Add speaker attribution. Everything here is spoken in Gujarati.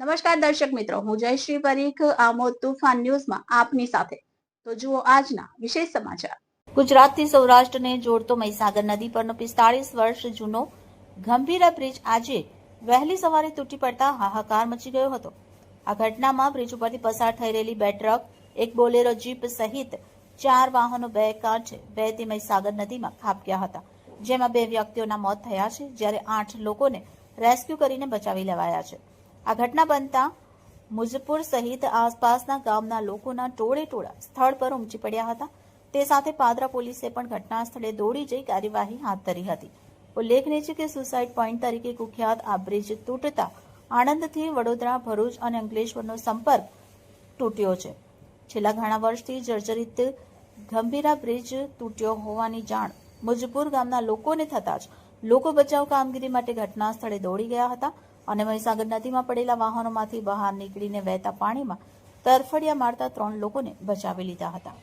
Speaker 1: નમસ્કાર દર્શક મિત્રો, હું જયશ્રી પરીખ, આમોદ તુફાન ન્યૂઝમાં આપની સાથે. તો જુઓ આજના વિશેષ સમાચાર. ગુજરાતથી સૌરાષ્ટ્રને જોડતો મહીસાગર નદી પરનો પિસ્તાળીસ વર્ષ જૂનો ગંભીરા બ્રિજ આજે વહેલી સવારે તૂટી પડતા હાહાકાર મચી ગયો હતો. આ ઘટનામાં બ્રિજ ઉપરથી પસાર થઈ રહેલી બે ટ્રક, એક બોલેરો જીપ સહિત ચાર વાહનો બે કાંઠે વહેતી મહીસાગર નદીમાં ખાબક્યા હતા, જેમાં બે વ્યક્તિઓના મોત થયા છે, જ્યારે આઠ લોકોને રેસ્ક્યુ કરીને બચાવી લેવાયા છે. આ ઘટના બનતા મુજપુર સહિત આસપાસના ગામના લોકોના ટોળે ટોળા સ્થળ પર ઉમટી પડ્યા હતા. તે સાથે પાદરા પોલીસે પણ ઘટના સ્થળે દોડી જઈ કાર્યવાહી હાથ ધરી હતી. ઉલ્લેખનીય છે કે સુસાઇડ પોઈન્ટ તરીકે કુખ્યાત આ બ્રિજ તૂટતા આણંદથી વડોદરા, ભરૂચ અને અંકલેશ્વરનો સંપર્ક તૂટ્યો છે. છેલ્લા ઘણા વર્ષથી જર્જરિત ગંભીરા બ્રિજ તૂટ્યો હોવાની જાણ મુજપુર ગામના લોકોને થતા જ લોકો બચાવ કામગીરી માટે ઘટના સ્થળે દોડી ગયા હતા અને મહીસાગર નદીમાં પડેલા વાહનોમાંથી બહાર નીકળીને વહેતા પાણીમાં તરફડિયા મારતા ત્રણ લોકોને બચાવી લીધા હતા.